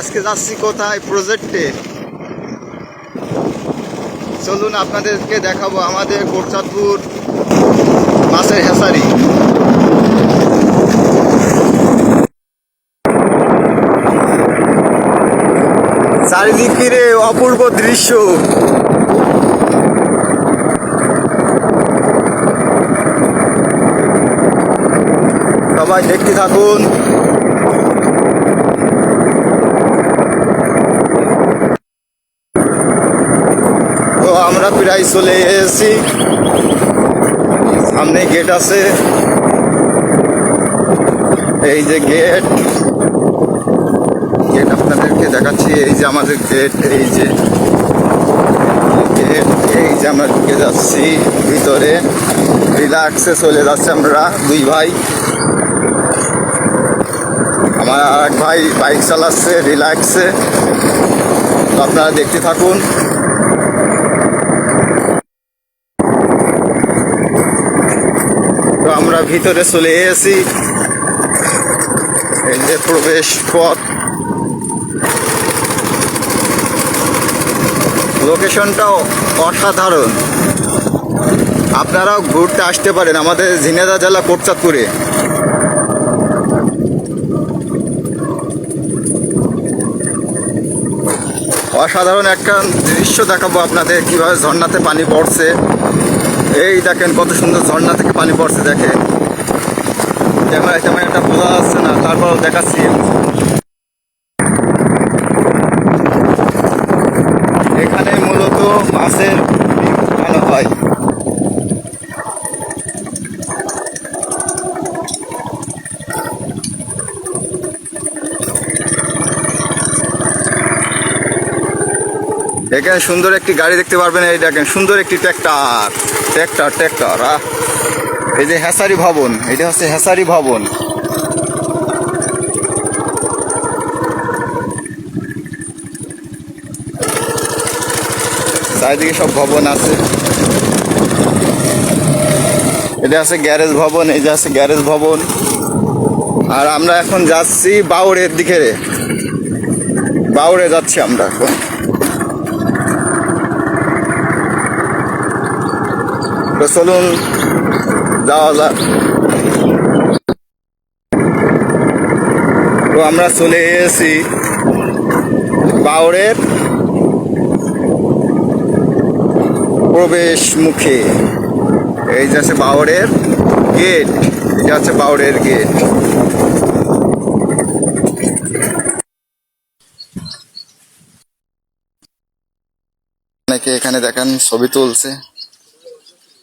আজকে যাচ্ছি কোথায় প্রজেক্টে চলুন আপনাদেরকে দেখাবো আমাদের কোরচাঁদপুর মাছের হেসারি। চারিদিক ফিরে অপূর্ব দৃশ্য। সবাই দেখতে থাকুন তো আমরা প্রায় চলে এসেছি। সামনে গেট আছে। এই যে গেট গেট আপনাদেরকে দেখাচ্ছি, এই যে আমাদের গেট এই যে গেট এই যে আমরা ঢুকে যাচ্ছি ভিতরে। রিল্যাক্সে চলে যাচ্ছে আমরা, দুই ভাই। আমার এক ভাই বাইক চালাচ্ছে রিল্যাক্সে আপনারা দেখতে থাকুন তো আমরা ভিতরে চলে এসেছি। এই যে প্রবেশ পথ। লোকেশনটাও অসাধারণ। আপনারাও ঘুরতে আসতে পারেন আমাদের ঝিনেদা জেলা কোটচাঁদপুরে। অসাধারণ একটা দৃশ্য দেখাবো আপনাদের, কীভাবে ঝর্ণাতে পানি পড়ছে। এই দেখেন কত সুন্দর ঝর্ণা থেকে পানি পড়ছে, দেখেন। ক্যামেরায় তেমন একটা বোঝা যাচ্ছে না তারপর দেখাচ্ছি। এখানে মূলত মাছের ভালো হয়। এখানে সুন্দর একটি গাড়ি দেখতে পারবেন, এই দেখেন, সুন্দর একটি ট্র্যাক্টর। ট্র্যাক্টর ট্র্যাক্টর আহ। এই যে হেসারি ভবন, এটা হচ্ছে হেসারি ভবন। চারিদিকে সব ভবন আছে। এটা আছে গ্যারেজ ভবন, এই যে আছে গ্যারেজ ভবন। আর আমরা এখন যাচ্ছি বাউরের দিকে বাউরে যাচ্ছি আমরা এখন। তো যাওয়া যাক তো আমরা চলে এসেছি বাউরের প্রবেশ মুখে এই যে আছে বাউরের গেট এটা হচ্ছে বাউরের গেট অনেকে এখানে দেখেন ছবি তুলছে।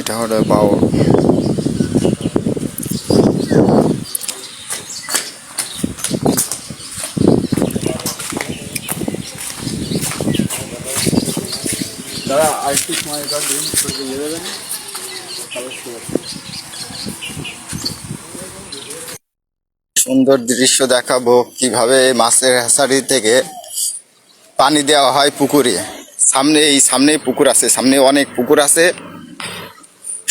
এটা হলো বাউর দাদা আর একটু সময় কার দিন দিয়ে দেবেন। সুন্দর দৃশ্য দেখাবো কীভাবে মাছের হেসারি থেকে পানি দেওয়া হয় পুকুরে। সামনে এই সামনে পুকুর আছে, সামনে অনেক পুকুর আছে।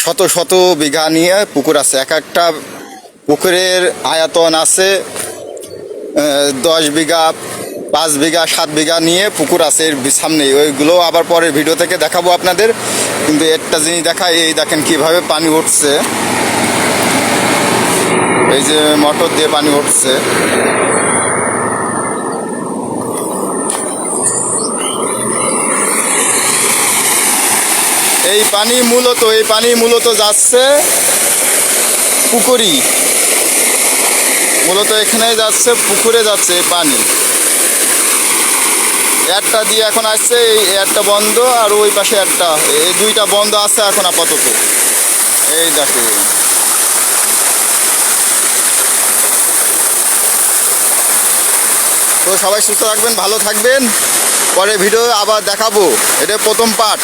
শত শত বিঘা নিয়ে পুকুর আছে। এক একটা পুকুরের আয়তন আছে দশ বিঘা, পাঁচ বিঘা, সাত বিঘা নিয়ে পুকুর আছে এর সামনে ওইগুলো আবার পরের ভিডিও থেকে দেখাবো আপনাদের। কিন্তু একটা জিনিস দেখায় এই দেখেন কীভাবে পানি উঠছে। এই যে মোটর দিয়ে পানি উঠছে। এই পানি মূলত, এই পানি মূলত যাচ্ছে পুকুরি। মূলত এখানে যাচ্ছে, পুকুরে যাচ্ছে পানি। একটা দিয়ে এখন আসছে, এই একটা বন্ধ আর ওই পাশে একটা এই দুইটা বন্ধ আছে এখন আপাতত। এই দেখো। তো সবাই সুস্থ থাকবেন, ভালো থাকবেন। পরে ভিডিও আবার দেখাবো। এটা প্রথম পার্ট